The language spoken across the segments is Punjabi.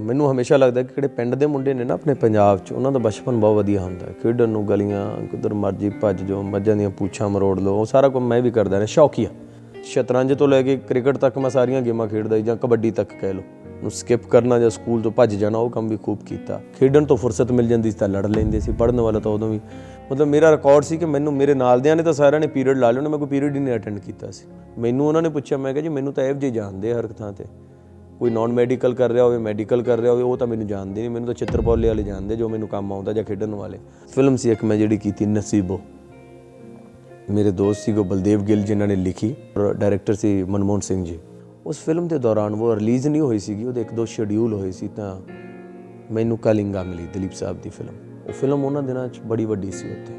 ਮੈਨੂੰ ਹਮੇਸ਼ਾ ਲੱਗਦਾ ਕਿ ਜਿਹੜੇ ਪਿੰਡ ਦੇ ਮੁੰਡੇ ਨੇ ਨਾ ਆਪਣੇ ਪੰਜਾਬ 'ਚ, ਉਹਨਾਂ ਦਾ ਬਚਪਨ ਬਹੁਤ ਵਧੀਆ ਹੁੰਦਾ ਖੇਡਣ ਨੂੰ ਗਲੀਆਂ, ਕਿੱਧਰ ਮਰਜ਼ੀ ਭੱਜ ਜੋ ਮੱਝਾਂ ਦੀਆਂ ਪੂਛਾਂ ਮਰੋੜ ਲਓ, ਉਹ ਸਾਰਾ ਕੰਮ ਮੈਂ ਵੀ ਕਰਦਾ ਰਿਹਾ, ਸ਼ੌਕੀਆ। ਸ਼ਤਰੰਜ ਤੋਂ ਲੈ ਕੇ ਕ੍ਰਿਕਟ ਤੱਕ ਮੈਂ ਸਾਰੀਆਂ ਗੇਮਾਂ ਖੇਡਦਾ ਜਾਂ ਕਬੱਡੀ ਤੱਕ ਕਹਿ ਲਓ। ਨੂੰ ਸਕਿਪ ਕਰਨਾ ਜਾਂ ਸਕੂਲ ਤੋਂ ਭੱਜ ਜਾਣਾ, ਉਹ ਕੰਮ ਵੀ ਖੂਬ ਕੀਤਾ। ਖੇਡਣ ਤੋਂ ਫੁਰਸਤ ਮਿਲ ਜਾਂਦੀ ਸੀ ਤਾਂ ਲੜ ਲੈਂਦੇ ਸੀ, ਪੜ੍ਹਨ ਵਾਲਾ ਤਾਂ ਉਦੋਂ ਵੀ। ਮਤਲਬ ਮੇਰਾ ਰਿਕਾਰਡ ਸੀ ਕਿ ਮੈਨੂੰ, ਮੇਰੇ ਨਾਲ ਦਿਆਂ ਨੇ ਤਾਂ ਸਾਰਿਆਂ ਨੇ ਪੀਰੀਅਡ ਲਾ ਲਿਆ, ਉਹਨੇ ਮੈਂ ਕੋਈ ਪੀਰੀਅਡ ਹੀ ਨਹੀਂ ਅਟੈਂਡ ਕੀਤਾ ਸੀ। ਮੈਨੂੰ ਉਹਨਾਂ ਨੇ ਪੁੱਛਿਆ, ਮੈਂ ਕਿਹਾ ਜੀ ਮੈਨੂੰ ਤਾਂ ਐਫ ਜੀ ਜਾਣਦੇ ਹਰ ਇੱਕ ਥਾਂ ਤੇ। ਕੋਈ ਨਾਨ ਮੈਡੀਕਲ ਕਰ ਰਿਹਾ ਹੋਵੇ ਮੈਡੀਕਲ ਕਰ ਰਿਹਾ ਹੋਵੇ, ਉਹ ਤਾਂ ਮੈਨੂੰ ਜਾਣਦੇ ਨਹੀਂ। ਮੈਨੂੰ ਤਾਂ ਚਿੱਤਰਪੌਲੇ ਵਾਲੇ ਜਾਣਦੇ, ਜੋ ਮੈਨੂੰ ਕੰਮ ਆਉਂਦਾ ਜਾਂ ਖੇਡਣ ਵਾਲੇ। ਫਿਲਮ ਸੀ ਇੱਕ ਮੈਂ ਜਿਹੜੀ ਕੀਤੀ, ਨਸੀਬੋ। ਮੇਰੇ ਦੋਸਤ ਸੀ ਕੋ ਬਲਦੇਵ ਗਿੱਲ ਜਿਨ੍ਹਾਂ ਨੇ ਲਿਖੀ, ਔਰ ਡਾਇਰੈਕਟਰ ਸੀ ਮਨਮੋਹਨ ਸਿੰਘ ਜੀ। ਉਸ ਫਿਲਮ ਦੇ ਦੌਰਾਨ ਉਹ ਰਿਲੀਜ਼ ਨਹੀਂ ਹੋਈ ਸੀਗੀ, ਉਹਦੇ ਇੱਕ ਦੋ ਸ਼ੈਡਿਊਲ ਹੋਏ ਸੀ, ਤਾਂ ਮੈਨੂੰ ਕਲਿੰਗਾ ਮਿਲੀ, ਦਲੀਪ ਸਾਹਿਬ ਦੀ ਫਿਲਮ। ਉਹ ਫਿਲਮ ਉਹਨਾਂ ਦਿਨਾਂ 'ਚ ਬੜੀ ਵੱਡੀ ਸੀ ਉੱਥੇ।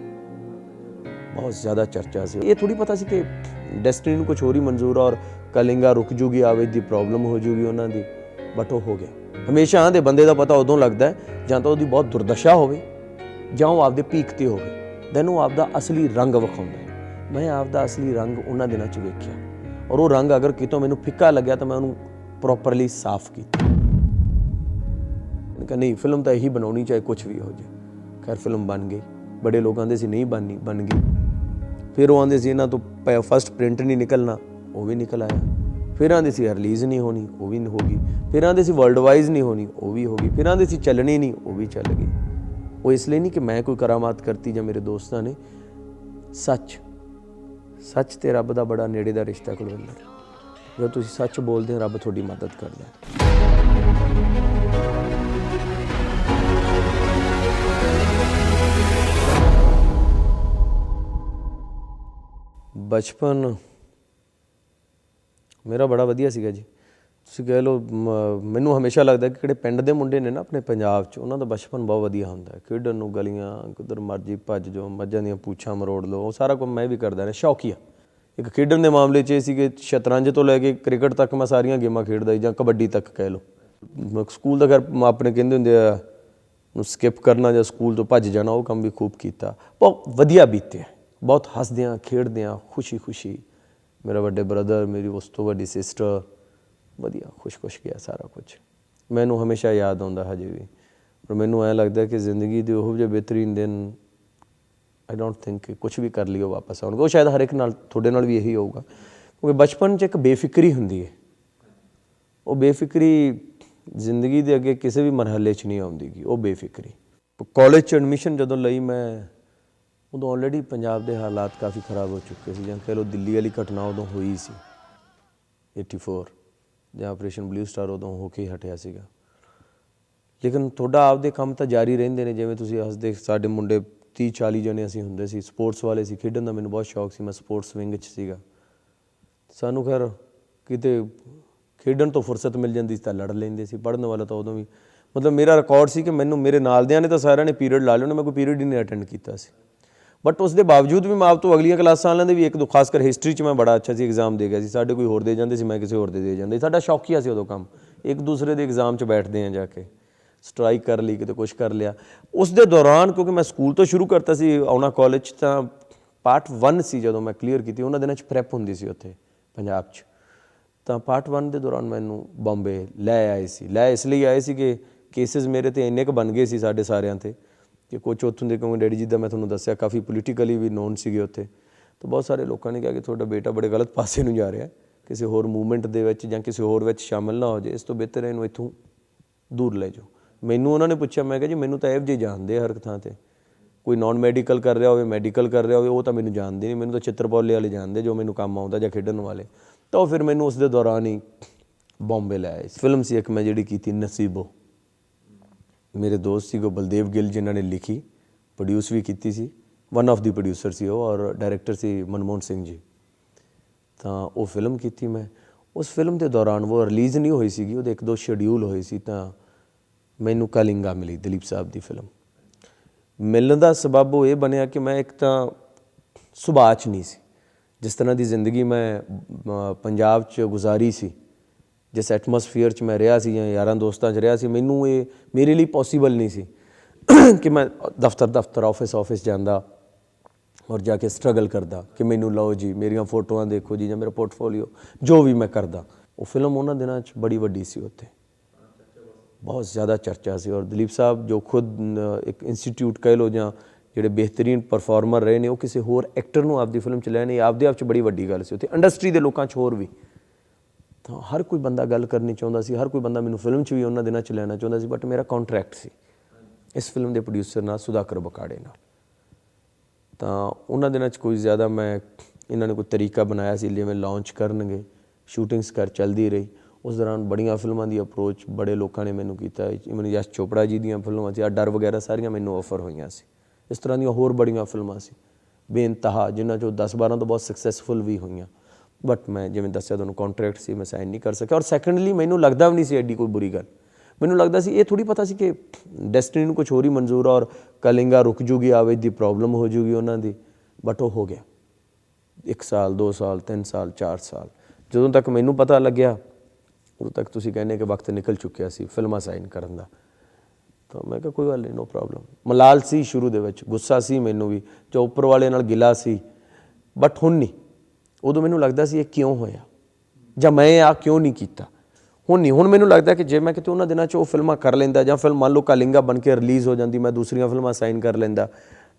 ਬਹੁਤ ਜ਼ਿਆਦਾ ਚਰਚਾ ਸੀ। ਇਹ ਥੋੜੀ ਪਤਾ ਸੀ ਕਿ ਡੈਸਟਨੀ ਨੂੰ ਕੁਝ ਹੋਰ ਹੀ ਮਨਜ਼ੂਰ ਔਰ ਕਲਿੰਗਾ ਰੁਕ ਜੂਗੀ ਆਵੇ ਦੀ ਪ੍ਰੋਬਲਮ ਹੋ ਜੂਗੀ ਉਹਨਾਂ ਦੀ ਬਟ ਉਹ ਹੋ ਗਿਆ। ਹਮੇਸ਼ਾ ਆਂਦੇ ਬੰਦੇ ਦਾ ਪਤਾ ਉਦੋਂ ਲੱਗਦਾ ਹੈ, ਜਾਂ ਤਾਂ ਉਹਦੀ ਬਹੁਤ ਦੁਰਦਸ਼ਾ ਹੋਵੇ, ਜਾਂ ਉਹ ਆਪਦੇ ਪੀਕ ਤੇ ਹੋਵੇ। ਦੈਨ ਉਹ ਆਪਦਾ ਅਸਲੀ ਰੰਗ ਵਿਖਾਉਂਦਾ ਮੈਂ ਆਪਦਾ ਅਸਲੀ ਰੰਗ ਉਹਨਾਂ ਦਿਨਾਂ 'ਚ ਵੇਖਿਆ। ਔਰ ਉਹ ਰੰਗ ਅਗਰ ਕਿਤੋਂ ਮੈਨੂੰ ਫਿੱਕਾ ਲੱਗਿਆ ਤਾਂ ਮੈਂ ਉਹਨੂੰ ਪ੍ਰੋਪਰਲੀ ਸਾਫ਼ ਕੀਤਾ। ਕਿ ਨਹੀਂ ਫਿਲਮ ਤਾਂ ਇਹੀ ਬਣਾਉਣੀ, ਚਾਹੇ ਕੁਝ ਵੀ ਹੋ ਜਾਏ। ਖੈਰ ਫਿਲਮ ਬਣ ਗਈ। ਬੜੇ ਲੋਕ ਦੇ ਸੀ, ਨਹੀਂ ਬਣਨੀ, ਬਣ ਗਈ। ਫਿਰ ਉਹ ਆਂਦੇ ਸੀ, ਇਹਨਾਂ ਤੋਂ ਫਸਟ ਪ੍ਰਿੰਟ ਨਹੀਂ ਨਿਕਲਣਾ। ਉਹ ਵੀ ਨਿਕਲ ਆਇਆ। ਫਿਰ ਆਂਦੇ ਸੀ ਰਿਲੀਜ਼ ਨਹੀਂ ਹੋਣੀ, ਉਹ ਵੀ ਹੋ ਗਈ। ਫਿਰ ਆਂਦੇ ਸੀ ਵਰਲਡ ਵਾਈਜ਼ ਨਹੀਂ ਹੋਣੀ, ਉਹ ਵੀ ਹੋ ਗਈ। ਫਿਰ ਆਂਦੇ ਸੀ, ਚੱਲਣੀ ਨਹੀਂ, ਉਹ ਵੀ ਚੱਲ ਗਈ। ਉਹ ਇਸ ਲਈ ਨਹੀਂ ਕਿ ਮੈਂ ਕੋਈ ਕਰਾਮਾਤ ਕਰਤੀ ਜਾਂ ਮੇਰੇ ਦੋਸਤਾਂ ਨੇ। ਸੱਚ ਸੱਚ ਤੇ ਰੱਬ ਦਾ ਬੜਾ ਨੇੜੇ ਦਾ ਰਿਸ਼ਤਾ ਕੁਲਵਿੰਦਰ ਜਦੋਂ ਤੁਸੀਂ ਸੱਚ ਬੋਲਦੇ ਹੋ, ਰੱਬ ਤੁਹਾਡੀ ਮਦਦ ਕਰਦਾ। ਹੈ ਬਚਪਨ ਮੇਰਾ ਬੜਾ ਵਧੀਆ ਸੀਗਾ ਜੀ। ਤੁਸੀਂ ਕਹਿ ਲਓ ਮੈਨੂੰ ਹਮੇਸ਼ਾ ਲੱਗਦਾ ਕਿ ਕਿਹੜੇ ਪਿੰਡ ਦੇ ਮੁੰਡੇ ਨੇ ਨਾ ਆਪਣੇ ਪੰਜਾਬ 'ਚ, ਉਹਨਾਂ ਦਾ ਬਚਪਨ ਬਹੁਤ ਵਧੀਆ ਹੁੰਦਾ। ਖੇਡਣ ਨੂੰ ਗਲੀਆਂ, ਕਿੱਧਰ ਮਰਜ਼ੀ ਭੱਜ ਜੋ ਮੱਝਾਂ ਦੀਆਂ ਪੂਛਾਂ ਮਰੋੜ ਲਓ, ਉਹ ਸਾਰਾ ਕੁਝ ਮੈਂ ਵੀ ਕਰਦਾ ਰਿਹਾ ਸ਼ੌਕੀਆ ਇੱਕ ਖੇਡਣ ਦੇ ਮਾਮਲੇ 'ਚ ਇਹ ਸੀ ਕਿ ਸ਼ਤਰੰਜ ਤੋਂ ਲੈ ਕੇ ਕ੍ਰਿਕਟ ਤੱਕ ਮੈਂ ਸਾਰੀਆਂ ਗੇਮਾਂ ਖੇਡਦਾ ਜਾਂ ਕਬੱਡੀ ਤੱਕ ਕਹਿ ਲਓ। ਮ- ਸਕੂਲ ਦਾ ਘਰ ਆਪਣੇ ਕਹਿੰਦੇ ਹੁੰਦੇ ਆ ਨੂੰ ਸਕਿਪ ਕਰਨਾ ਜਾਂ ਸਕੂਲ ਤੋਂ ਭੱਜ ਜਾਣਾ, ਉਹ ਕੰਮ ਵੀ ਖੂਬ ਕੀਤਾ। ਬਹੁਤ ਵਧੀਆ ਬੀਤਿਆ। ਬਹੁਤ ਹੱਸਦਿਆਂ, ਖੇਡਦਿਆਂ ਖੁਸ਼ੀ ਖੁਸ਼ੀ ਮੇਰਾ ਵੱਡੇ ਬ੍ਰਦਰ ਮੇਰੀ ਉਸ ਤੋਂ ਵੱਡੀ ਸਿਸਟਰ ਵਧੀਆ, ਖੁਸ਼-ਖੁਸ਼ ਗਿਆ ਸਾਰਾ ਕੁਝ। ਮੈਨੂੰ ਹਮੇਸ਼ਾ ਯਾਦ ਆਉਂਦਾ ਹਜੇ ਵੀ। ਪਰ ਮੈਨੂੰ ਐ ਲੱਗਦਾ ਕਿ ਜ਼ਿੰਦਗੀ ਦੇ ਉਹ ਜਿਹੇ ਬਿਹਤਰੀਨ ਦਿਨ ਆਈ ਡੋਂਟ ਥਿੰਕ ਕਿ ਕੁਝ ਵੀ ਕਰ ਲਿਓ ਵਾਪਸ ਆਉਣਗੇ। ਉਹ ਸ਼ਾਇਦ ਹਰ ਇੱਕ ਨਾਲ, ਤੁਹਾਡੇ ਨਾਲ ਵੀ ਇਹੀ ਹੋਊਗਾ। ਕਿਉਂਕਿ ਬਚਪਨ 'ਚ ਇੱਕ ਬੇਫਿਕਰੀ ਹੁੰਦੀ ਹੈ ਉਹ ਬੇਫਿਕਰੀ ਜ਼ਿੰਦਗੀ ਦੇ ਅੱਗੇ ਕਿਸੇ ਵੀ ਮਰਹਲੇ 'ਚ ਨਹੀਂ ਆਉਂਦੀਗੀ। ਉਹ ਬੇਫਿਕਰੀ। ਕਾਲਜ 'ਚ ਐਡਮਿਸ਼ਨ ਜਦੋਂ ਲਈ ਮੈਂ ਉਦੋਂ ਆਲਰੇਡੀ ਪੰਜਾਬ ਦੇ ਹਾਲਾਤ ਕਾਫੀ ਖਰਾਬ ਹੋ ਚੁੱਕੇ ਸੀ ਜਾਂ ਕਹਿ ਲਓ ਦਿੱਲੀ ਵਾਲੀ ਘਟਨਾ ਉਦੋਂ ਹੋਈ ਸੀ। 84 ਜਾਂ ਆਪਰੇਸ਼ਨ ਬਲੂ ਸਟਾਰ ਉਦੋਂ ਹੋ ਕੇ ਹੀ ਹਟਿਆ ਸੀਗਾ। ਲੇਕਿਨ ਤੁਹਾਡਾ ਆਪਦੇ ਕੰਮ ਤਾਂ ਜਾਰੀ ਰਹਿੰਦੇ ਨੇ, ਜਿਵੇਂ ਤੁਸੀਂ ਹੱਸਦੇ, ਸਾਡੇ ਮੁੰਡੇ 30 40 ਜਣੇ ਅਸੀਂ ਹੁੰਦੇ ਸੀ ਸਪੋਰਟਸ ਵਾਲੇ ਸੀ, ਖੇਡਣ ਦਾ ਮੈਨੂੰ ਬਹੁਤ ਸ਼ੌਕ ਸੀ, ਮੈਂ ਸਪੋਰਟਸ ਵਿੰਗ 'ਚ ਸੀਗਾ। ਸਾਨੂੰ ਖੈਰ ਕਿਤੇ ਖੇਡਣ ਤੋਂ ਫੁਰਸਤ ਮਿਲ ਜਾਂਦੀ ਸੀ ਤਾਂ ਲੜ ਲੈਂਦੇ ਸੀ, ਪੜ੍ਹਨ ਵਾਲਾ ਤਾਂ ਉਦੋਂ ਵੀ, ਮਤਲਬ ਮੇਰਾ ਰਿਕਾਰਡ ਸੀ ਕਿ ਮੈਨੂੰ ਮੇਰੇ ਨਾਲ ਦਿਆਂ ਨੇ ਤਾਂ ਸਾਰਿਆਂ ਨੇ ਪੀਰੀਅਡ ਲਾ ਲਿਆ, ਉਹਨੇ ਮੈਂ ਕੋਈ ਪੀਰੀਅਡ ਹੀ ਨਹੀਂ ਅਟੈਂਡ ਕੀਤਾ ਸੀ। ਬਟ ਉਸ ਦੇ ਬਾਵਜੂਦ ਵੀ ਮੈਂ ਤੋਂ ਅਗਲੀਆਂ ਕਲਾਸਾਂ ਵਾਲਿਆਂ ਦੇ ਵੀ ਇੱਕ ਦੋ ਖਾਸ ਕਰ ਹਿਸਟਰੀ 'ਚ ਮੈਂ ਬੜਾ ਅੱਛਾ ਸੀ ਐਗਜ਼ਾਮ ਦੇ ਗਿਆ ਸੀ। ਸਾਡੇ ਕੋਈ ਹੋਰ ਦੇ ਜਾਂਦੇ ਸੀ, ਮੈਂ ਕਿਸੇ ਹੋਰ ਦੇ ਦੇ ਜਾਂਦੇ ਸੀ। ਸਾਡਾ ਸ਼ੌਕੀਆ ਸੀ ਉਦੋਂ ਕੰਮ। ਇੱਕ ਦੂਸਰੇ ਦੇ ਐਗਜ਼ਾਮ 'ਚ ਬੈਠਦੇ ਆ ਜਾ ਕੇ। ਸਟ੍ਰਾਈਕ ਕਰ ਲਈ, ਕਿਤੇ ਕੁਝ ਕਰ ਲਿਆ। ਉਸ ਦੇ ਦੌਰਾਨ ਕਿਉਂਕਿ ਮੈਂ ਸਕੂਲ ਤੋਂ ਸ਼ੁਰੂ ਕਰਤਾ ਸੀ, ਆਉਣਾ ਕਾਲਜ 'ਚ ਤਾਂ ਪਾਰਟ 1 ਸੀ ਜਦੋਂ ਮੈਂ ਕਲੀਅਰ ਕੀਤੀ। ਉਹਨਾਂ ਦਿਨਾਂ 'ਚ ਪ੍ਰੈਪ ਹੁੰਦੀ ਸੀ ਉੱਥੇ, ਪੰਜਾਬ 'ਚ। ਤਾਂ ਪਾਰਟ 1 ਦੇ ਦੌਰਾਨ ਮੈਨੂੰ ਬੰਬੇ ਲੈ ਆਏ ਸੀ। ਲੈ ਇਸ ਲਈ ਆਏ ਸੀ ਕਿ ਕੇਸਿਸ ਮੇਰੇ ਤੇ ਇੰਨੇ ਕ ਬਣ ਗਏ ਸੀ ਸਾਡੇ ਸਾਰਿਆਂ ਤੇ। ਕਿ ਕੁਝ ਉੱਥੋਂ ਦੇ ਕਿਉਂਕਿ ਡੈਡੀ ਜੀ ਦਾ ਮੈਂ ਤੁਹਾਨੂੰ ਦੱਸਿਆ, ਕਾਫੀ ਪੋਲੀਟੀਕਲੀ ਵੀ ਨੋਨ ਸੀਗੇ ਉੱਥੇ। ਤਾਂ ਬਹੁਤ ਸਾਰੇ ਲੋਕਾਂ ਨੇ ਕਿਹਾ ਕਿ ਤੁਹਾਡਾ ਬੇਟਾ ਬੜੇ ਗਲਤ ਪਾਸੇ ਨੂੰ ਜਾ ਰਿਹਾ ਹੈ। ਕਿਸੇ ਹੋਰ ਮੂਵਮੈਂਟ ਦੇ ਵਿੱਚ ਜਾਂ ਕਿਸੇ ਹੋਰ ਵਿੱਚ ਸ਼ਾਮਲ ਨਾ ਹੋ ਜਾਏ, ਇਸ ਤੋਂ ਬਿਹਤਰ ਹੈ ਇਹਨੂੰ ਇੱਥੋਂ ਦੂਰ ਲੈ ਜਾਓ। ਮੈਨੂੰ ਉਹਨਾਂ ਨੇ ਪੁੱਛਿਆ, ਮੈਂ ਕਿਹਾ ਜੀ, ਮੈਨੂੰ ਤਾਂ ਐਫ ਜੀ ਜਾਣਦੇ ਹਰ ਇੱਕ ਥਾਂ ਤੇ। ਕੋਈ ਨਾਨ ਮੈਡੀਕਲ ਕਰ ਰਿਹਾ ਹੋਵੇ ਮੈਡੀਕਲ ਕਰ ਰਿਹਾ ਹੋਵੇ, ਉਹ ਤਾਂ ਮੈਨੂੰ ਜਾਣਦੇ ਨਹੀਂ। ਮੈਨੂੰ ਤਾਂ ਚਿੱਤਰਪੌਲੇ ਵਾਲੇ ਜਾਣਦੇ ਜੋ ਮੈਨੂੰ ਕੰਮ ਆਉਂਦਾ ਜਾਂ ਖੇਡਣ ਵਾਲੇ। ਤਾਂ ਉਹ ਫਿਰ ਮੈਨੂੰ ਉਸ ਦੇ ਦੌਰਾਨ ਹੀ ਬੰਬੇ ਲੈ ਆਏ ਫਿਲਮ ਸੀ ਇੱਕ ਮੈਂ ਜਿਹੜੀ ਕੀਤੀ, ਨਸੀਬੋ। ਮੇਰੇ ਦੋਸਤ ਸੀ ਕੋ ਬਲਦੇਵ ਗਿੱਲ ਜਿਨ੍ਹਾਂ ਨੇ ਲਿਖੀ ਪ੍ਰੋਡਿਊਸ ਵੀ ਕੀਤੀ ਸੀ ਵਨ ਆਫ ਦੀ ਪ੍ਰੋਡਿਊਸਰ ਸੀ ਉਹ ਔਰ ਡਾਇਰੈਕਟਰ ਸੀ ਮਨਮੋਹਨ ਸਿੰਘ ਜੀ ਤਾਂ ਉਹ ਫਿਲਮ ਕੀਤੀ ਮੈਂ ਉਸ ਫਿਲਮ ਦੇ ਦੌਰਾਨ ਉਹ ਰਿਲੀਜ਼ ਨਹੀਂ ਹੋਈ ਸੀਗੀ ਉਹਦੇ ਇੱਕ ਦੋ ਸ਼ੈਡਿਊਲ ਹੋਏ ਸੀ ਤਾਂ ਮੈਨੂੰ ਕਲਿੰਗਾ ਮਿਲੀ ਦਲੀਪ ਸਾਹਿਬ ਦੀ ਫਿਲਮ ਮਿਲਣ ਦਾ ਸਬਬ ਉਹ ਇਹ ਬਣਿਆ ਕਿ ਮੈਂ ਇੱਕ ਤਾਂ ਸੁਭਾਅ 'ਚ ਨਹੀਂ ਸੀ ਜਿਸ ਤਰ੍ਹਾਂ ਦੀ ਜ਼ਿੰਦਗੀ ਮੈਂ ਪੰਜਾਬ 'ਚ ਗੁਜ਼ਾਰੀ ਸੀ ਜਿਸ ਐਟਮੋਸਫੀਅਰ 'ਚ ਮੈਂ ਰਿਹਾ ਸੀ ਜਾਂ ਯਾਰਾਂ ਦੋਸਤਾਂ 'ਚ ਰਿਹਾ ਸੀ, ਮੈਨੂੰ ਇਹ ਮੇਰੇ ਲਈ ਪੋਸੀਬਲ ਨਹੀਂ ਸੀ ਕਿ ਮੈਂ ਦਫ਼ਤਰ ਦਫ਼ਤਰ ਆਫਿਸ ਆਫਿਸ ਜਾਂਦਾ ਔਰ ਜਾ ਕੇ ਸਟਰਗਲ ਕਰਦਾ ਕਿ ਮੈਨੂੰ ਲਓ ਜੀ, ਮੇਰੀਆਂ ਫੋਟੋਆਂ ਦੇਖੋ ਜੀ ਜਾਂ ਮੇਰਾ ਪੋਰਟਫੋਲੀਓ ਜੋ ਵੀ ਮੈਂ ਕਰਦਾ। ਉਹ ਫਿਲਮ ਉਹਨਾਂ ਦਿਨਾਂ 'ਚ ਬੜੀ ਵੱਡੀ ਸੀ ਉੱਥੇ। ਬਹੁਤ ਜ਼ਿਆਦਾ ਚਰਚਾ ਸੀ ਔਰ ਦਲੀਪ ਸਾਹਿਬ ਜੋ ਖੁਦ ਇੱਕ ਇੰਸਟੀਚਿਊਟ ਕਹਿ ਲੋ ਜਾਂ ਜਿਹੜੇ ਬਿਹਤਰੀਨ ਪਰਫਾਰਮਰ ਰਹੇ ਨੇ, ਉਹ ਕਿਸੇ ਹੋਰ ਐਕਟਰ ਨੂੰ ਆਪਦੀ ਫਿਲਮ ਚ ਲੈਣੇ ਆਪਦੇ ਆਪ ਚ ਬੜੀ ਵੱਡੀ ਗੱਲ ਸੀ। ਉੱਥੇ ਇੰਡਸਟਰੀ ਦੇ ਲੋਕਾਂ ਚ ਹੋਰ ਵੀ। ਤਾਂ ਹਰ ਕੋਈ ਬੰਦਾ ਗੱਲ ਕਰਨੀ ਚਾਹੁੰਦਾ ਸੀ, ਹਰ ਕੋਈ ਬੰਦਾ ਮੈਨੂੰ ਫਿਲਮ 'ਚ ਵੀ ਉਹਨਾਂ ਦਿਨਾਂ 'ਚ ਲੈਣਾ ਚਾਹੁੰਦਾ ਸੀ ਬਟ ਮੇਰਾ ਕੰਟਰੈਕਟ ਸੀ। ਇਸ ਫਿਲਮ ਦੇ ਪ੍ਰੋਡਿਊਸਰ ਨਾਲ ਸੁਧਾਕਰ ਬਕਾੜੇ ਨਾਲ। ਤਾਂ ਉਹਨਾਂ ਦਿਨਾਂ 'ਚ ਕੋਈ ਜ਼ਿਆਦਾ ਮੈਂ ਇਹਨਾਂ ਨੇ ਕੋਈ ਤਰੀਕਾ ਬਣਾਇਆ ਸੀ, ਜਿਵੇਂ ਲਾਂਚ ਕਰਨਗੇ ਸ਼ੂਟਿੰਗਸ ਕਰ ਚੱਲਦੀ ਰਹੀ। ਉਸ ਦੌਰਾਨ ਬੜੀਆਂ ਫਿਲਮਾਂ ਦੀ ਅਪਰੋਚ ਬੜੇ ਲੋਕਾਂ ਨੇ ਮੈਨੂੰ ਕੀਤਾ। ਇਵਨ ਯਸ਼ ਚੋਪੜਾ ਜੀ ਦੀਆਂ ਫਿਲਮਾਂ ਸੀ ਆ ਡਰ ਵਗੈਰਾ ਸਾਰੀਆਂ ਮੈਨੂੰ ਆਫਰ ਹੋਈਆਂ ਸੀ। ਇਸ ਤਰ੍ਹਾਂ ਦੀਆਂ ਹੋਰ ਬੜੀਆਂ ਫਿਲਮਾਂ ਸੀ। ਬੇਇੰਤਹਾ ਜਿਨ੍ਹਾਂ ਚੋਂ 10 12 ਤੋਂ ਬਹੁਤ ਸਕਸੈਸਫੁਲ ਵੀ ਹੋਈਆਂ। ਬਟ ਮੈਂ ਜਿਵੇਂ ਦੱਸਿਆ ਤੁਹਾਨੂੰ ਕੰਟਰੈਕਟ ਸੀ, ਮੈਂ ਸਾਈਨ ਨਹੀਂ ਕਰ ਸਕਿਆ। ਔਰ ਸੈਕੰਡਲੀ ਮੈਨੂੰ ਲੱਗਦਾ ਵੀ ਨਹੀਂ ਸੀ ਐਡੀ ਕੋਈ ਬੁਰੀ ਗੱਲ। ਮੈਨੂੰ ਲੱਗਦਾ ਸੀ, ਇਹ ਥੋੜੀ ਪਤਾ ਸੀ ਕਿ ਡੈਸਟੀਨੀ ਨੂੰ ਕੁਝ ਹੋਰ ਹੀ ਮਨਜ਼ੂਰ ਆ ਔਰ ਕਲਿੰਗਾ ਰੁਕ ਜੂਗੀ, ਆਵੇ ਦੀ ਪ੍ਰੋਬਲਮ ਹੋ ਜੂਗੀ ਉਹਨਾਂ ਦੀ। ਬਟ ਉਹ ਹੋ ਗਿਆ। 1 ਸਾਲ 2 ਸਾਲ 3 ਸਾਲ 4 ਸਾਲ। ਜਦੋਂ ਤੱਕ ਮੈਨੂੰ ਪਤਾ ਲੱਗਿਆ, ਉਦੋਂ ਤੱਕ ਤੁਸੀਂ ਕਹਿੰਦੇ ਕਿ ਵਕਤ ਨਿਕਲ ਚੁੱਕਿਆ ਸੀ ਫਿਲਮਾਂ ਸਾਈਨ ਕਰਨ ਦਾ। ਤਾਂ ਮੈਂ ਕਿਹਾ, ਕੋਈ ਗੱਲ ਨਹੀਂ ਨੋ ਪ੍ਰੋਬਲਮ ਮਲਾਲ ਸੀ ਸ਼ੁਰੂ ਦੇ ਵਿੱਚ, ਗੁੱਸਾ ਸੀ ਮੈਨੂੰ ਵੀ, ਜੋ ਉੱਪਰ ਵਾਲੇ ਨਾਲ ਗਿਲਾ ਸੀ। ਬਟ ਹੁਣ ਨਹੀਂ ਉਦੋਂ ਮੈਨੂੰ ਲੱਗਦਾ ਸੀ ਇਹ ਕਿਉਂ ਹੋਇਆ? ਜਾਂ ਮੈਂ ਆ ਕਿਉਂ ਨਹੀਂ ਕੀਤਾ? ਹੁਣ ਨਹੀਂ, ਹੁਣ ਮੈਨੂੰ ਲੱਗਦਾ ਕਿ ਜੇ ਮੈਂ ਕਿਤੇ ਉਹਨਾਂ ਦਿਨਾਂ 'ਚ ਉਹ ਫਿਲਮਾਂ ਕਰ ਲੈਂਦਾ ਜਾਂ ਫਿਲਮ ਮੰਨ ਲਓ ਕਾਲਿੰਗਾ ਬਣ ਕੇ ਰਿਲੀਜ਼ ਹੋ ਜਾਂਦੀ, ਮੈਂ ਦੂਸਰੀਆਂ ਫਿਲਮਾਂ ਸਾਈਨ ਕਰ ਲੈਂਦਾ,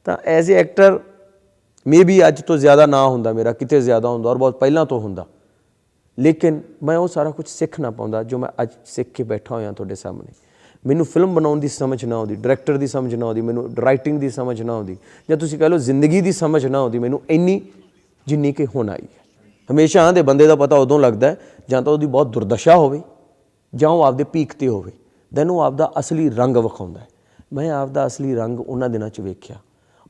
ਤਾਂ ਐਜ਼ ਅ ਐਕਟਰ ਮੇਬੀ ਅੱਜ ਤੋਂ ਜ਼ਿਆਦਾ ਨਾ ਹੁੰਦਾ ਮੇਰਾ, ਕਿਤੇ ਜ਼ਿਆਦਾ ਹੁੰਦਾ ਔਰ ਬਹੁਤ ਪਹਿਲਾਂ ਤੋਂ ਹੁੰਦਾ। ਲੇਕਿਨ ਮੈਂ ਉਹ ਸਾਰਾ ਕੁਝ ਸਿੱਖ ਨਾ ਪਾਉਂਦਾ ਜੋ ਮੈਂ ਅੱਜ ਸਿੱਖ ਕੇ ਬੈਠਾ ਹੋਇਆ ਤੁਹਾਡੇ ਸਾਹਮਣੇ। ਮੈਨੂੰ ਫਿਲਮ ਬਣਾਉਣ ਦੀ ਸਮਝ ਨਾ ਆਉਂਦੀ ਡਾਇਰੈਕਟਰ ਦੀ ਸਮਝ ਨਾ ਆਉਂਦੀ, ਮੈਨੂੰ ਰਾਈਟਿੰਗ ਦੀ ਸਮਝ ਨਾ ਆਉਂਦੀ, ਜਾਂ ਤੁਸੀਂ ਕਹ ਲਓ ਜ਼ਿੰਦਗੀ ਦੀ ਸਮਝ ਨਾ ਆਉਂਦੀ, ਮੈਨੂੰ ਇੰਨੀ ਜਿੰਨੀ ਕਿ ਹੁਣ ਆਈ ਹੈ। ਹਮੇਸ਼ਾ ਦੇ ਬੰਦੇ ਦਾ ਪਤਾ ਉਦੋਂ ਲੱਗਦਾ ਹੈ ਜਾਂ ਤਾਂ ਉਹਦੀ ਬਹੁਤ ਦੁਰਦਸ਼ਾ ਹੋਵੇ ਜਾਂ ਉਹ ਆਪਦੇ ਪੀਕ ਤੇ ਹੋਵੇ। ਦੈਨ ਉਹ ਆਪਦਾ ਅਸਲੀ ਰੰਗ ਵਿਖਾਉਂਦਾ ਹੈ। ਮੈਂ ਆਪਦਾ ਅਸਲੀ ਰੰਗ ਉਹਨਾਂ ਦਿਨਾਂ 'ਚ ਵੇਖਿਆ।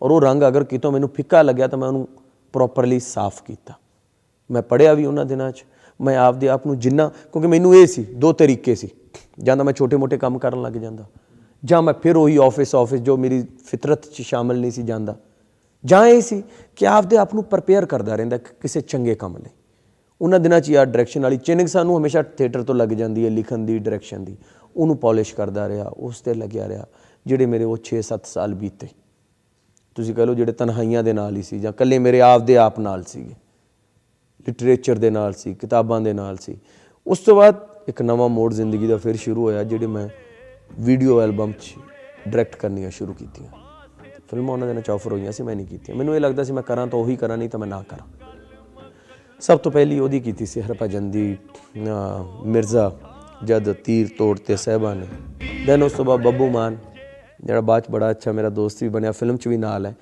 ਔਰ ਉਹ ਰੰਗ ਅਗਰ ਕਿਤੋਂ ਮੈਨੂੰ ਫਿੱਕਾ ਲੱਗਿਆ ਤਾਂ ਮੈਂ ਉਹਨੂੰ ਪ੍ਰੋਪਰਲੀ ਸਾਫ਼ ਕੀਤਾ। ਮੈਂ ਪੜਿਆ ਵੀ ਉਹਨਾਂ ਦਿਨਾਂ 'ਚ। ਮੈਂ ਆਪਦੇ ਆਪ ਨੂੰ ਜਿੰਨਾ, ਕਿਉਂਕਿ ਮੈਨੂੰ ਇਹ ਸੀ, ਦੋ ਤਰੀਕੇ ਸੀ। ਜਾਂ ਤਾਂ ਮੈਂ ਛੋਟੇ-ਮੋਟੇ ਕੰਮ ਕਰਨ ਲੱਗ ਜਾਂਦਾ ਜਾਂ ਮੈਂ ਫਿਰ ਉਹੀ ਆਫਿਸ ਆਫਿਸ ਜੋ ਮੇਰੀ ਫਿਤਰਤ 'ਚ ਸ਼ਾਮਲ ਨਹੀਂ ਸੀ ਜਾਂਦਾ। ਜਾਂ ਇਹ ਸੀ ਕਿ ਆਪਦੇ ਆਪ ਨੂੰ ਪ੍ਰਪੇਅਰ ਕਰਦਾ ਰਹਿੰਦਾ ਕਿਸੇ ਚੰਗੇ ਕੰਮ ਲਈ। ਉਹਨਾਂ ਦਿਨਾਂ 'ਚ ਯਾਰ ਡਾਇਰੈਕਸ਼ਨ ਵਾਲੀ ਚੇਨਿੰਗ ਸਾਨੂੰ ਹਮੇਸ਼ਾ ਥੀਏਟਰ ਤੋਂ ਲੱਗ ਜਾਂਦੀ ਹੈ, ਲਿਖਣ ਦੀ ਡਾਇਰੈਕਸ਼ਨ ਦੀ। ਉਹਨੂੰ ਪਾਲਿਸ਼ ਕਰਦਾ ਰਿਹਾ, ਉਸ ਤੇ ਲੱਗਿਆ ਰਿਹਾ, ਜਿਹੜੇ ਮੇਰੇ ਉਹ 6-7 ਸਾਲ ਬੀਤੇ। ਤੁਸੀਂ ਕਹ ਲਓ ਜਿਹੜੇ ਤਨਹਾਈਆਂ ਦੇ ਨਾਲ ਹੀ ਸੀ ਜਾਂ ਇਕੱਲੇ ਮੇਰੇ ਆਪ ਦੇ ਆਪ ਨਾਲ ਸੀਗੇ। ਲਿਟਰੇਚਰ ਦੇ ਨਾਲ ਸੀ, ਕਿਤਾਬਾਂ ਦੇ ਨਾਲ ਸੀ। ਉਸ ਤੋਂ ਬਾਅਦ ਇੱਕ ਨਵਾਂ ਮੋੜ ਜ਼ਿੰਦਗੀ ਦਾ ਫਿਰ ਸ਼ੁਰੂ ਹੋਇਆ, ਜਿਹੜੇ ਮੈਂ ਵੀਡੀਓ ਐਲਬਮ 'ਚ ਡਾਇਰੈਕਟ ਕਰਨੀਆਂ ਸ਼ੁਰੂ ਕੀਤੀਆਂ। ਫਿਲਮਾਂ ਉਹਨਾਂ ਦੇ ਨਾਲ ਆਫਰ ਹੋਈਆਂ ਸੀ, ਮੈਂ ਨਹੀਂ ਕੀਤੀਆਂ। ਮੈਨੂੰ ਇਹ ਲੱਗਦਾ ਸੀ ਮੈਂ ਕਰਾਂ ਤਾਂ ਉਹੀ ਕਰਾਂ, ਨਹੀਂ ਤਾਂ ਮੈਂ ਨਾ ਕਰਾਂ। ਸਭ ਤੋਂ ਪਹਿਲੀ ਉਹਦੀ ਕੀਤੀ ਸੀ ਹਰਭਜਨ ਦੀ ਮਿਰਜ਼ਾ ਜਦ ਤੀਰ ਤੋੜ ਤੇ ਸਹਿਬਾ ਨੇ। ਦੈਨ ਉਸ ਤੋਂ ਬਾਅਦ ਬੱਬੂ ਮਾਨ, ਜਿਹੜਾ ਬਾਅਦ 'ਚ ਬੜਾ ਅੱਛਾ ਮੇਰਾ ਦੋਸਤ ਵੀ ਬਣਿਆ ਫਿਲਮ 'ਚ ਵੀ ਨਾਲ ਹੈ,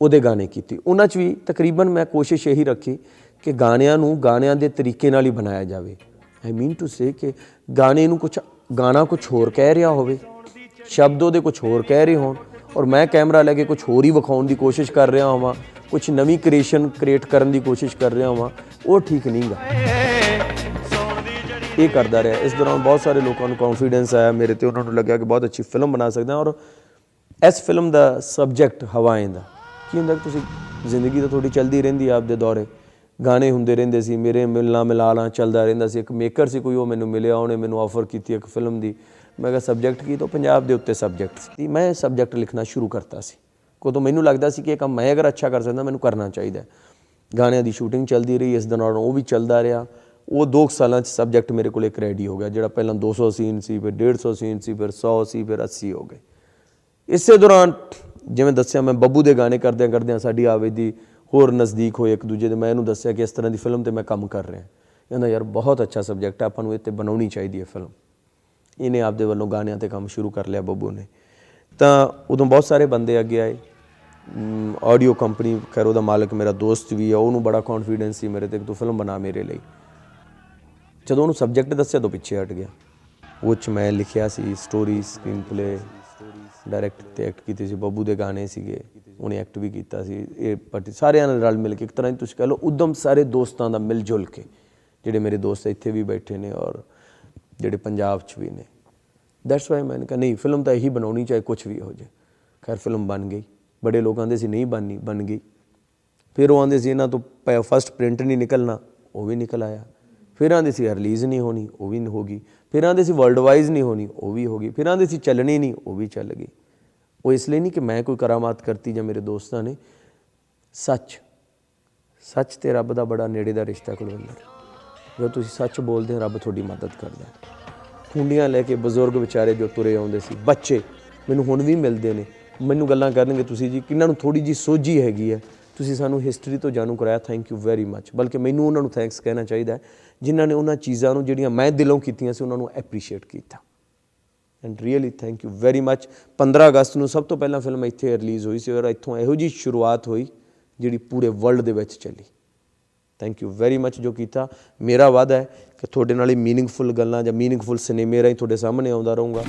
ਉਹਦੇ ਗਾਣੇ ਕੀਤੀ। ਉਹਨਾਂ 'ਚ ਵੀ ਤਕਰੀਬਨ ਮੈਂ ਕੋਸ਼ਿਸ਼ ਇਹੀ ਰੱਖੀ ਕਿ ਗਾਣਿਆਂ ਨੂੰ ਗਾਣਿਆਂ ਦੇ ਤਰੀਕੇ ਨਾਲ ਹੀ ਬਣਾਇਆ ਜਾਵੇ। ਆਈ ਮੀਨ ਟੂ ਸੇ ਕਿ ਗਾਣੇ ਨੂੰ ਕੁਝ ਗਾਣਾ ਕੁਝ ਹੋਰ ਕਹਿ ਰਿਹਾ ਹੋਵੇ, ਸ਼ਬਦ ਉਹਦੇ ਕੁਝ ਹੋਰ ਕਹਿ ਰਹੇ ਹੋਣ। ਔਰ ਮੈਂ ਕੈਮਰਾ ਲੈ ਕੇ ਕੁਝ ਹੋਰ ਹੀ ਵਿਖਾਉਣ ਦੀ ਕੋਸ਼ਿਸ਼ ਕਰ ਰਿਹਾ ਹਾਂ ਕੁਝ ਨਵੀਂ ਕ੍ਰੀਏਸ਼ਨ ਕ੍ਰੀਏਟ ਕਰਨ ਦੀ ਕੋਸ਼ਿਸ਼ ਕਰ ਰਿਹਾ ਹਾਂ, ਉਹ ਠੀਕ ਨਹੀਂਗਾ ਇਹ ਕਰਦਾ ਰਿਹਾ। ਇਸ ਦੌਰਾਨ ਬਹੁਤ ਸਾਰੇ ਲੋਕਾਂ ਨੂੰ ਕੌਨਫੀਡੈਂਸ ਆਇਆ ਮੇਰੇ ਤੇ, ਉਹਨਾਂ ਨੂੰ ਲੱਗਿਆ ਕਿ ਬਹੁਤ ਅੱਛੀ ਫਿਲਮ ਬਣਾ ਸਕਦਾ ਔਰ ਇਸ ਫਿਲਮ ਦਾ ਸਬਜੈਕਟ ਹਵਾਏਂ ਦਾ। ਕੀ ਹੁੰਦਾ ਕਿ ਤੁਸੀਂ ਜ਼ਿੰਦਗੀ ਤਾਂ ਤੁਹਾਡੀ ਚੱਲਦੀ ਰਹਿੰਦੀ ਆ ਆਪਦੇ ਦੌਰੇ। ਗਾਣੇ ਹੁੰਦੇ ਰਹਿੰਦੇ ਸੀ, ਮੇਰੇ ਮਿਲਣਾ ਮਿਲਾਣਾ ਚੱਲਦਾ ਰਹਿੰਦਾ ਸੀ। ਇੱਕ ਮੇਕਰ ਸੀ ਕੋਈ, ਉਹ ਮੈਨੂੰ ਮਿਲਿਆ, ਉਹਨੇ ਮੈਨੂੰ ਆਫਰ ਕੀਤੀ ਇੱਕ ਫਿਲਮ ਦੀ। ਮੈਂ ਕਿਹਾ ਸਬਜੈਕਟ ਕੀ? ਤਾਂ ਪੰਜਾਬ ਦੇ ਉੱਤੇ ਸਬਜੈਕਟ ਸੀ। ਮੈਂ ਸਬਜੈਕਟ ਲਿਖਣਾ ਸ਼ੁਰੂ ਕਰਤਾ ਸੀ। ਕਦੋਂ ਮੈਨੂੰ ਲੱਗਦਾ ਸੀ ਕਿ ਇਹ ਕੰਮ ਮੈਂ ਅਗਰ ਅੱਛਾ ਕਰ ਸਕਦਾ, ਮੈਨੂੰ ਕਰਨਾ ਚਾਹੀਦਾ ਗਾਣਿਆਂ ਦੀ ਸ਼ੂਟਿੰਗ ਚੱਲਦੀ ਰਹੀ, ਇਸ ਦੌਰਾਨ ਉਹ ਵੀ ਚੱਲਦਾ ਰਿਹਾ। ਉਹ 2 ਸਾਲਾਂ ਚ ਸਬਜੈਕਟ ਮੇਰੇ ਕੋਲ ਇੱਕ ਰੈਡੀ ਹੋ ਗਿਆ, ਜਿਹੜਾ ਪਹਿਲਾਂ 200 ਸੀਨ ਸੀ, ਫਿਰ 150 ਸੀਨ ਸੀ, ਫਿਰ 100 ਸੀ, ਫਿਰ 80 ਹੋ ਗਏ। ਇਸੇ ਦੌਰਾਨ ਜਿਵੇਂ ਦੱਸਿਆ, ਮੈਂ ਬੱਬੂ ਦੇ ਗਾਣੇ ਕਰਦਿਆਂ ਕਰਦਿਆਂ ਸਾਡੀ ਆਵੇ ਦੀ ਹੋਰ ਨਜ਼ਦੀਕ ਹੋਏ ਇੱਕ ਦੂਜੇ ਦੇ। ਮੈਂ ਇਹਨੂੰ ਦੱਸਿਆ ਕਿ ਇਸ ਤਰ੍ਹਾਂ ਦੀ ਫਿਲਮ ਤੇ ਮੈਂ ਕੰਮ ਕਰ ਰਿਹਾ। ਕਹਿੰਦਾ, ਯਾਰ, ਬਹੁਤ ਅੱਛਾ ਸਬਜੈਕਟ ਹੈ, ਆਪਾਂ ਨੂੰ ਇਹ ਤੇ ਬਣਾਉਣੀ ਚਾਹੀਦੀ ਹੈ ਫਿਲਮ ਇਹਨੇ ਆਪਦੇ ਵੱਲੋਂ ਗਾਣਿਆਂ ਤੇ ਕੰਮ ਸ਼ੁਰੂ ਕਰ ਲਿਆ ਬੱਬੂ ਨੇ। ਤਾਂ ਉਦੋਂ ਬਹੁਤ ਸਾਰੇ ਬੰਦੇ ਅੱਗੇ ਆਏ। ਆਡੀਓ ਕੰਪਨੀ ਖੈਰ ਉਹਦਾ ਮਾਲਕ ਮੇਰਾ ਦੋਸਤ ਵੀ ਆ, ਉਹਨੂੰ ਬੜਾ ਕੌਨਫੀਡੈਂਸ ਸੀ ਮੇਰੇ ਤੇ ਕਿ ਤੂੰ ਫਿਲਮ ਬਣਾ ਮੇਰੇ ਲਈ। ਜਦੋਂ ਉਹਨੂੰ ਸਬਜੈਕਟ ਦੱਸਿਆ ਤਾਂ ਪਿੱਛੇ ਹਟ ਗਿਆ। ਉਹ ਚ ਮੈਂ ਲਿਖਿਆ ਸੀ ਸਟੋਰੀ ਸਕਰੀਨ ਪਲੇ ਡਾਇਰੈਕਟ ਤੇ ਐਕਟ ਕੀਤੇ ਸੀ, ਬੱਬੂ ਦੇ ਗਾਣੇ ਸੀਗੇ। ਉਹਨੇ ਐਕਟ ਵੀ ਕੀਤਾ ਸੀ। ਇਹ ਬਟ ਸਾਰਿਆਂ ਨਾਲ ਰਲ ਮਿਲ ਕੇ ਇੱਕ ਤਰ੍ਹਾਂ ਦੀ ਤੁਸੀਂ ਕਹ ਲਓ, ਉਦਮ ਸਾਰੇ ਦੋਸਤਾਂ ਦਾ ਮਿਲ ਜੁਲ ਕੇ, ਜਿਹੜੇ ਮੇਰੇ ਦੋਸਤ ਇੱਥੇ ਵੀ ਬੈਠੇ ਨੇ ਔਰ ਜਿਹੜੇ ਪੰਜਾਬ 'ਚ ਵੀ ਨੇ। ਦੈਟਸ ਵਾਈ ਮੈਂ ਕਿਹਾ ਨਹੀਂ ਫਿਲਮ ਤਾਂ ਇਹੀ ਬਣਾਉਣੀ, ਚਾਹੇ ਕੁਝ ਵੀ ਹੋ ਜਾਏ ਖੈਰ ਫਿਲਮ ਬਣ ਗਈ। ਬੜੇ ਲੋਕ ਦੇ ਸੀ, ਨਹੀਂ ਬਣਨੀ ਬਣ ਗਈ। ਫਿਰ ਉਹ ਆਂਦੇ ਸੀ ਇਹਨਾਂ ਤੋਂ ਫਸਟ ਪ੍ਰਿੰਟ ਨਹੀਂ ਨਿਕਲਣਾ, ਉਹ ਵੀ ਨਿਕਲ ਆਇਆ। ਫਿਰ ਆਂਦੇ ਸੀ ਰਿਲੀਜ਼ ਨਹੀਂ ਹੋਣੀ, ਉਹ ਵੀ ਹੋ ਗਈ। ਫਿਰ ਆਂਦੇ ਸੀ ਵਰਲਡ ਵਾਈਜ਼ ਨਹੀਂ ਹੋਣੀ, ਉਹ ਵੀ ਹੋ ਗਈ। ਫਿਰ ਆਂਦੇ ਸੀ ਚੱਲਣੀ ਨਹੀਂ, ਉਹ ਵੀ ਚੱਲ ਗਈ। ਉਹ ਇਸ ਲਈ ਨਹੀਂ ਕਿ ਮੈਂ ਕੋਈ ਕਰਾਮਾਤ ਕਰਤੀ ਜਾਂ ਮੇਰੇ ਦੋਸਤਾਂ ਨੇ। ਸੱਚ। ਸੱਚ ਤੇ ਰੱਬ ਦਾ ਬੜਾ ਨੇੜੇ ਦਾ ਰਿਸ਼ਤਾ ਕੁਲਵਿੰਦਰ ਜਦੋਂ ਤੁਸੀਂ ਸੱਚ ਬੋਲਦੇ ਹੋ, ਰੱਬ ਤੁਹਾਡੀ ਮਦਦ ਕਰਦਾ ਹੈ। ਖੁੰਡੀਆਂ ਲੈ ਕੇ ਬਜ਼ੁਰਗ ਵਿਚਾਰੇ ਜੋ ਤੁਰੇ ਆਉਂਦੇ ਸੀ, ਬੱਚੇ ਮੈਨੂੰ ਹੁਣ ਵੀ ਮਿਲਦੇ ਨੇ। ਮੈਨੂੰ ਗੱਲਾਂ ਕਰਨਗੇ ਤੁਸੀਂ ਜੀ ਕਿੰਨਾਂ ਨੂੰ ਥੋੜੀ ਜੀ ਸੋਝੀ ਹੈਗੀ ਹੈ। ਤੁਸੀਂ ਸਾਨੂੰ ਹਿਸਟਰੀ ਤੋਂ ਜਾਣੂ ਕਰਾਇਆ ਥੈਂਕ ਯੂ ਵੈਰੀ ਮੱਚ ਬਲਕਿ ਮੈਨੂੰ ਉਹਨਾਂ ਨੂੰ ਥੈਂਕਸ ਕਹਿਣਾ ਚਾਹੀਦਾ ਜਿਨ੍ਹਾਂ ਨੇ ਉਹਨਾਂ ਚੀਜ਼ਾਂ ਨੂੰ ਜਿਹੜੀਆਂ ਮੈਂ ਦਿਲੋਂ ਕੀਤੀਆਂ ਸੀ, ਉਹਨਾਂ ਨੂੰ ਐਪਰੀਸ਼ੀਏਟ ਕੀਤਾ। And really thank you very much 15 ਅਗਸਤ ਨੂੰ ਸਭ ਤੋਂ ਪਹਿਲਾਂ ਫਿਲਮ ਇੱਥੇ ਰਿਲੀਜ਼ ਹੋਈ ਸੀ ਔਰ ਇੱਥੋਂ ਇਹੋ ਜੀ ਸ਼ੁਰੂਆਤ ਹੋਈ, ਜਿਹੜੀ ਪੂਰੇ ਵਰਲਡ ਦੇ ਵਿੱਚ ਚੱਲੀ। ਥੈਂਕ ਯੂ ਵੈਰੀ ਮੱਚ ਜੋ ਕੀਤਾ ਮੇਰਾ ਵਾਅਦਾ ਹੈ ਕਿ ਤੁਹਾਡੇ ਨਾਲ ਹੀ ਮੀਨਿੰਗਫੁਲ ਗੱਲਾਂ ਜਾਂ ਮੀਨਿੰਗਫੁਲ ਸਿਨੇਮੇ ਰਾਹੀਂ ਤੁਹਾਡੇ ਸਾਹਮਣੇ ਆਉਂਦਾ ਰਹੂੰਗਾ।